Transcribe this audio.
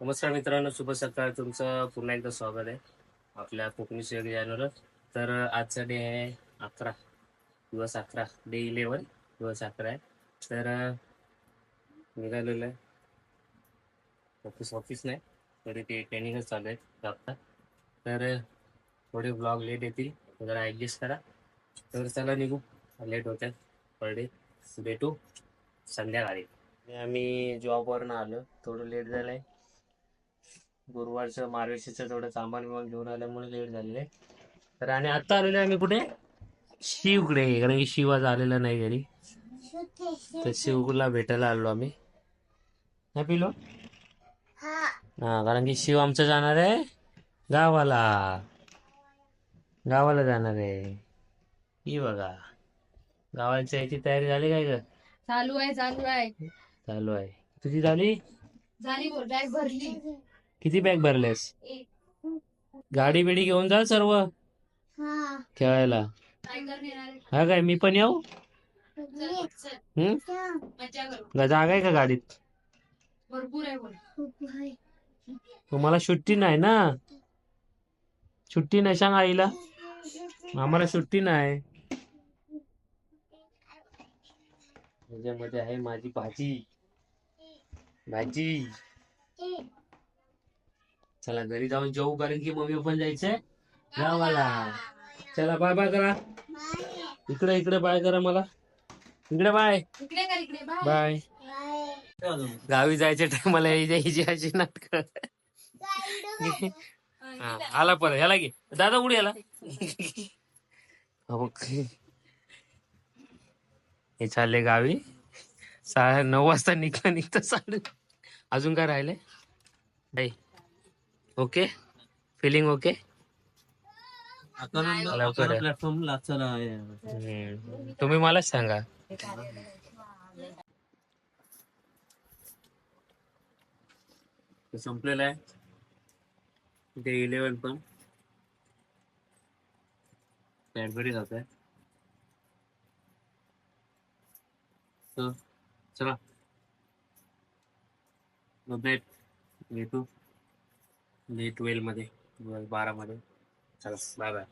नमस्कार मित्रांनो शुभ सकाळ. तुमचं पुन्हा एकदा स्वागत आहे आपल्या कोकणी शेअर चॅनलवर तर आजचा डे आहे अकरा. दिवस अकरा. डे इलेवन दिवस अकरा आहे. तर निघालेलं आहे. ऑफिस ऑफिस नाही. तरी ते ट्रेनिंगच चालू आहे आता. तर थोडे ब्लॉग लेट येतील. जरा ॲडजस्ट करा. तर चला निघू. लेट होत्या पर डे भेटू. संध्याकाळी. आम्ही जॉबवरून आलो. थोडं लेट झालं आहे गुरुवारचं मार्गशीचं थोडं सामान बिमान घेऊन आल्यामुळे लेट झालेलं. तर आणि आता आलेलो आहे आम्ही कुठे? शिवकडे. कारण की शिव आज आलेला नाही घरी. तर शिवला भेटायला आलो आम्ही. नाही पिलो? हा कारण की शिव आमचं जाणार आहे गावाला. गावाला जाणार आहे. ही बघा. गावाच्या याची तयारी झाली काय ग? चालू आहे चालू आहे. चालू आहे. तुझी झाली? झाली भरली. किती बॅग भरलेस? गाडी बिडी घेऊन जा सर्व? खेळायला. हा काय मी पण येऊ. हम्म? जागा आहे का गाडीत? भरपूर आहे बोल तुम्हाला सुट्टी नाही ना? सुट्टी नाही सांग आईला. आम्हाला सुट्टी नाही. त्याच्यामध्ये आहे माझी भाजी. भाजी. चला घरी जाऊन जेवू कारण की मम्मी पण जायचंय. गावाला चला बाय बाय करा. इकडे इकडे बाय करा मला. इकडे बाय इकडे कर इकडे. बाय बाय गावी जायच्या टायमाला अशी नाटक. आला परत ह्याला घे. दादा उडी आला हो, हे चालले गावी. साडे नऊ वाजता निघता निघता साडे अजून काय राहिले नाही ओके? Feeling okay. तुम्ही मलाच सांगा. संपलेलं आहे. डे इलेवन पण. कॅडबरी जात. आहे चला. गुड नाईट भेटू म्हणजे डे ट्वेल्वमध्ये बारा मध्ये चला बाय बाय